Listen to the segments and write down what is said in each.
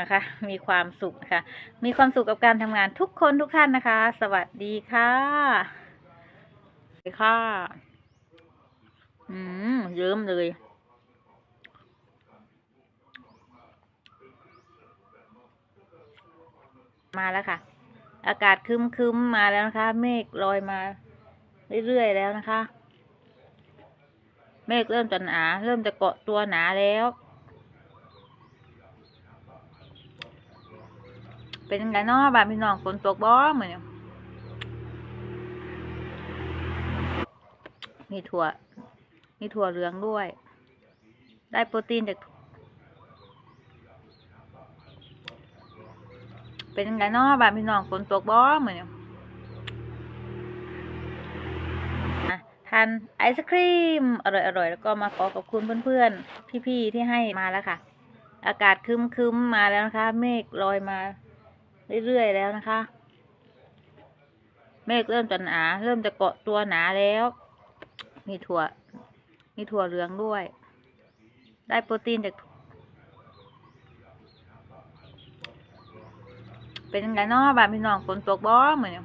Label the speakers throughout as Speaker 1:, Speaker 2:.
Speaker 1: นะคะ มีความสุขนะคะ มีความสุขกับการทำงานทุกคนทุกท่านนะคะ สวัสดีค่ะสวัสดีค่ะ อืมเยิ้มเลยมาแล้วค่ะ อากาศครึ้มๆมาแล้วนะคะ เมฆลอยมาเรื่อยๆแล้วนะคะ เมฆเริ่มจะหนา เริ่มจะเกาะตัวหนาแล้ว เป็นยังไงเนาะบ้านพี่น้องฝนตกบ่เหมือนยมีถั่ว มีถั่วเหลืองด้วย ได้โปรตีนจากเป็นยังไงเนาะบ้านพี่น้องฝนตกบ่เหมือนยอะทานไอศครีม อร่อยๆ แล้วก็มาขอขอบคุณเพื่อนๆ พี่ๆ ที่ให้มาแล้วค่ะ อากาศคึ้มๆ มาแล้วนะคะ เมฆลอยมา เรื่อยๆแล้วนะคะ เมฆเริ่มจะหนา เริ่มจะเกาะตัวหนาแล้ว มีถั่ว มีถั่วเหลืองด้วย ได้โปรตีนจากเป็นยังไงเนาะบ้านพี่น้องฝนตกบ่เหมือนยอ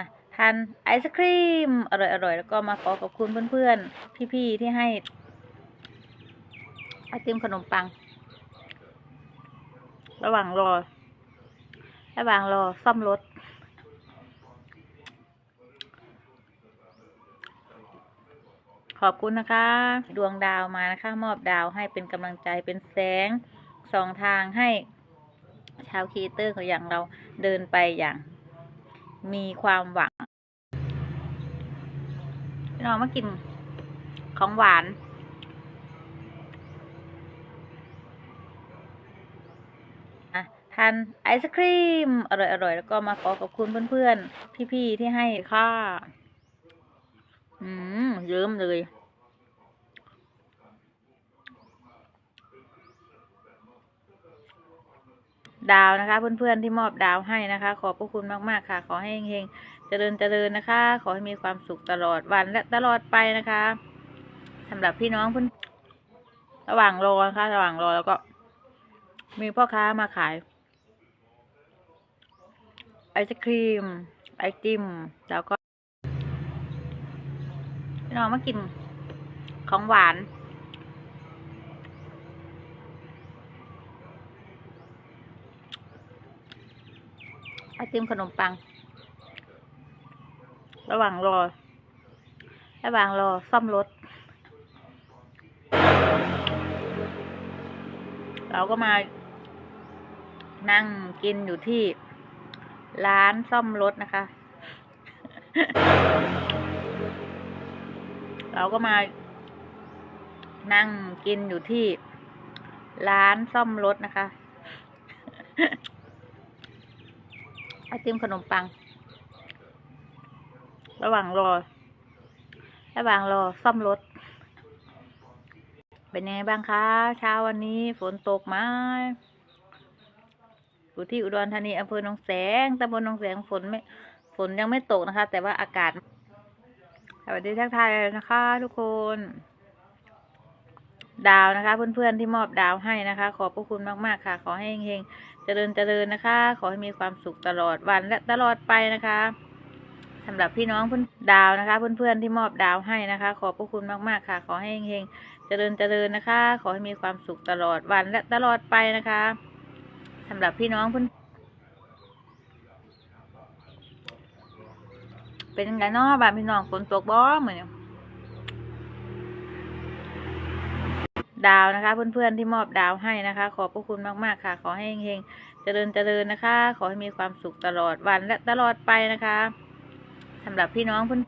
Speaker 1: ะทานไอศครีม อร่อยๆ แล้วก็มาขอขอบคุณเพื่อนๆ พี่ๆ ที่ให้ไอติมขนมปัง ระหว่างรอ ระหว่างรอซ่อมรถ ขอบคุณนะคะ ดวงดาวมานะคะ มอบดาวให้เป็นกำลังใจเป็นแสงสองทางให้ชาวคีเตอร์ของอย่างเราเดินไปอย่าง มีความหวัง พี่น้องมากินของหวาน อะทานไอศครีม อร่อยๆ แล้วก็มาขอขอบคุณเพื่อนๆ พี่ๆ ที่ให้ค่ะอืมเยิ้มเลย ดาวนะคะ เพื่อนๆ ที่มอบดาวให้นะคะ ขอบพระคุณมากๆค่ะ ขอให้เฮงๆ เจริญเจริญนะคะ ขอให้มีความสุขตลอดวันและตลอดไปนะคะสำหรับพี่น้องเพื่อนระหว่างรอนะคะระหว่างรอแล้วก็มีพ่อค้ามาขาย ไอศครีม ไอติม แล้วก็น้องมากินของหวาน ไอติมขนมปัง ระหว่างรอ ระหว่างรอซ่อมรถ เราก็มานั่งกินอยู่ที่ ร้านซ่อมรถนะคะ เราก็มานั่งกินอยู่ที่ร้านซ่อมรถนะคะไอติมขนมปัง ระหว่างรอ ระหว่างรอซ่อมรถ เป็นยังไงบ้างคะ เช้าวันนี้ฝนตกไหม อยู่ที่อุดรธานีอำเภอหนองแสงตำบลหนองแสงฝนไม่ฝนยังไม่ตกนะคะ แต่ว่าอากาศสวัสดีทักทายนะคะ ทุกคน ดาวนะคะ เพื่อนๆที่มอบดาวให้นะคะ ขอบพระคุณมากๆค่ะ ขอให้เฮงๆเจริญเจริญนะคะ ขอให้มีความสุขตลอดวันและตลอดไปนะคะสำหรับพี่น้องเพื่อนดาวนะคะ เพื่อนๆที่มอบดาวให้นะคะ ขอบพระคุณมากๆค่ะ ขอให้เฮงๆเจริญเจริญนะคะ ขอให้มีความสุขตลอดวันและตลอดไปนะคะ สำหรับพี่น้องเพื่อนเป็นไงเนาะบ้านพี่น้องฝนตกบ่เหมือนดาวนะคะ เพื่อนๆที่มอบดาวให้นะคะ ขอบพระคุณมากๆค่ะ ขอให้เฮงๆเจริญเจริญนะคะ ขอให้มีความสุขตลอดวันและตลอดไปนะคะสำหรับพี่น้องเพื่อน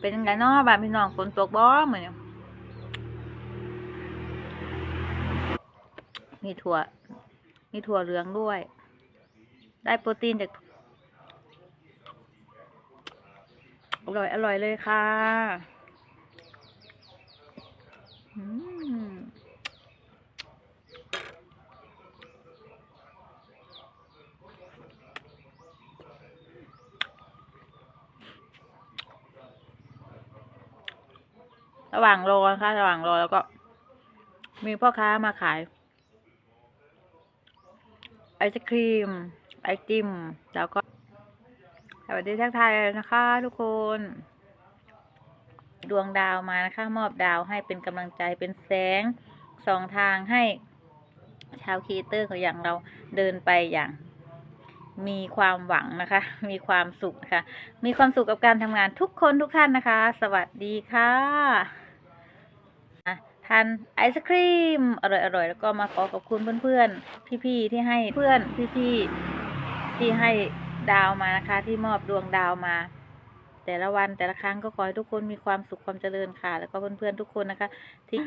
Speaker 1: เป็นไงเนาะบ้านพี่น้องฝนตกบ่เหมือน มีถั่ว มีถั่วเหลืองด้วย ได้โปรตีนจากอร่อย อร่อยเลยค่ะระหว่างรอนะคะระหว่างรอแล้วก็ มีพ่อค้ามาขาย ไอศครีม ไอติม แล้วก็ สวัสดีทักทายนะคะทุกคน ดวงดาวมานะคะ มอบดาวให้เป็นกำลังใจเป็นแสงสองทางให้ชาวคีเตอร์ของอย่างเราเดินไปอย่างมีความหวังนะคะ มีความสุขนะคะ มีความสุขกับการทำงานทุกคนทุกท่านนะคะ สวัสดีค่ะ ทานไอศครีม อร่อยๆ แล้วก็มาขอขอบคุณเพื่อนๆ พี่ๆ ที่ให้เพื่อนพี่ๆ ที่ให้ดาวมานะคะ ที่มอบดวงดาวมา แต่ละวันแต่ละครั้งก็ขอให้ทุกคนมีความสุขความเจริญค่ะ แล้วก็เพื่อนๆ ทุกคนนะคะ ที่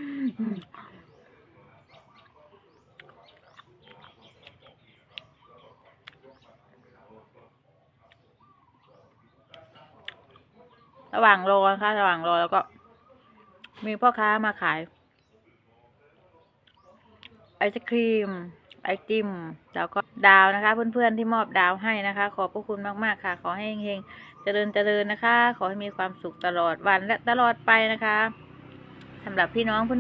Speaker 1: ระหว่างรอนะคะระหว่างรอแล้วก็ มีพ่อค้ามาขาย อศครีม ไอติม แล้วก็ดาวนะคะ เพื่อนๆที่มอบดาวให้นะคะ ขอบพระคุณมากๆค่ะ ขอให้เฮงๆเจริญเจริญนะคะ ขอให้มีความสุขตลอดวันและตลอดไปนะคะสำหรับพี่น้องเพื่อน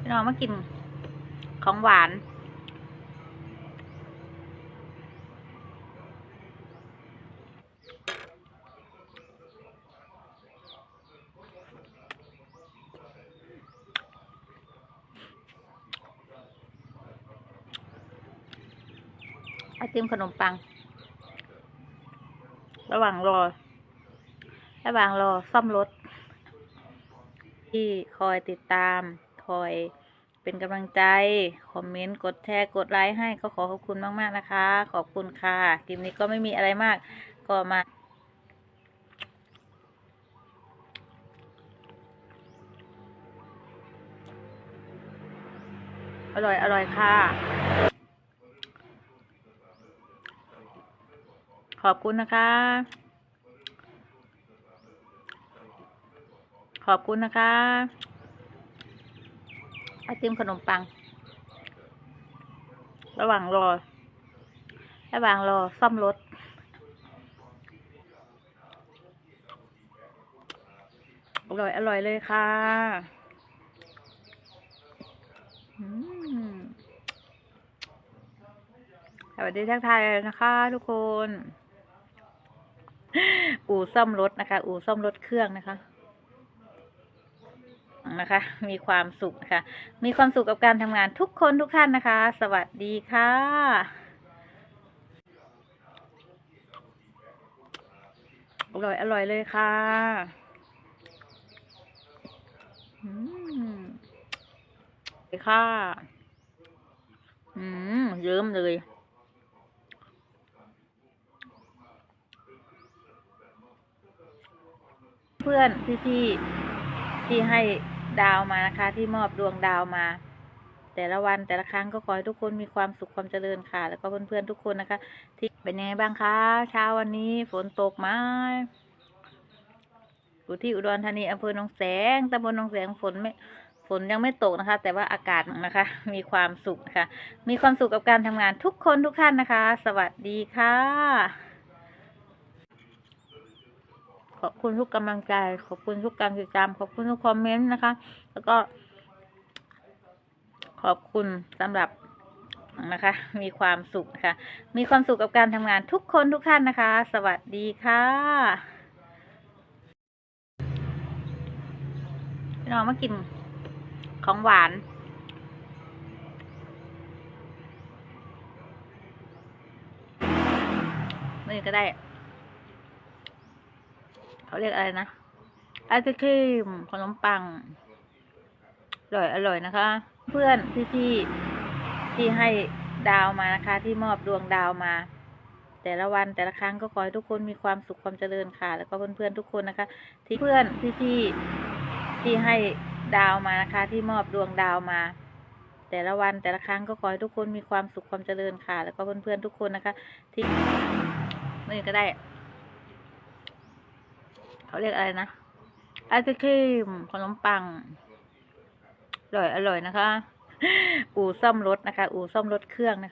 Speaker 1: พี่น้องมากินของหวาน ติมขนมปัง ระหว่างรอ ระหว่างรอซ่อมรถ ที่คอยติดตาม คอยเป็นกำลังใจ คอมเมนต์ กดแชร์ กดไลค์ให้ ก็ขอขอบคุณมาก ๆ นะคะ ขอบคุณค่ะ คลิปนี้ก็ไม่มีอะไรมาก ก็มาอร่อย อร่อยค่ะ ขอบคุณนะคะ ขอบคุณนะคะไอติมขนมปัง ระหว่างรอ ระหว่างรอซ่อมรถ อร่อย อร่อยเลยค่ะสวัสดีทักทายนะคะทุกคน อู่ซ่อมรถนะคะ อู่ซ่อมรถเครื่องนะคะนะคะ มีความสุขนะคะ มีความสุขกับการทำงานทุกคนทุกท่านนะคะ สวัสดีค่ะอร่อย อร่อยเลยค่ะอืมค่ะ อืมเยิ้มเลย เพื่อนพี่ๆที่ให้ดาวมานะคะ ที่มอบดวงดาวมา แต่ละวันแต่ละครั้งก็ขอให้ทุกคนมีความสุขความเจริญค่ะ แล้วก็เพื่อนๆทุกคนนะคะ ที่เป็นยังไงบ้างคะเช้าวันนี้ฝนตกไหมอยู่ที่อุดรธานีอำเภอหนองแสงตำบลหนองแสงฝนไม่ฝนยังไม่ตกนะคะ แต่ว่าอากาศนะคะ มีความสุขนะคะ มีความสุขกับการทำงานทุกคนทุกท่านนะคะ สวัสดีค่ะ ขอบคุณทุกกำลังใจ ขอบคุณทุกการติดตาม ขอบคุณทุกคอมเมนต์นะคะ แล้วก็ ขอบคุณสำหรับนะคะ มีความสุขนะคะ มีความสุขกับการทำงานทุกคนทุกท่านนะคะ สวัสดีค่ะพี่น้องมากินของหวานนี่ก็ได้ เขาเรียกอะไรนะไอศครีมขนมปัง อร่อยอร่อยนะคะ เพื่อนพี่ๆที่ให้ดาวมานะคะ ที่มอบดวงดาวมา แต่ละวันแต่ละครั้งก็ขอให้ทุกคนมีความสุขความเจริญค่ะ แล้วก็เพื่อนๆทุกคนนะคะ ที่เพื่อนพี่ๆที่ให้ดาวมานะคะ ที่มอบดวงดาวมาแต่ละวันแต่ละครั้งก็ขอให้ทุกคนมีความสุขความเจริญค่ะ แล้วก็เพื่อนๆทุกคนนะคะ ที่นี่ก็ได้ เขาเรียกอะไรนะไอศครีมขนมปัง อร่อยอร่อยนะคะ อู่ซ่อมรถนะคะ อู่ซ่อมรถเครื่องนะคะ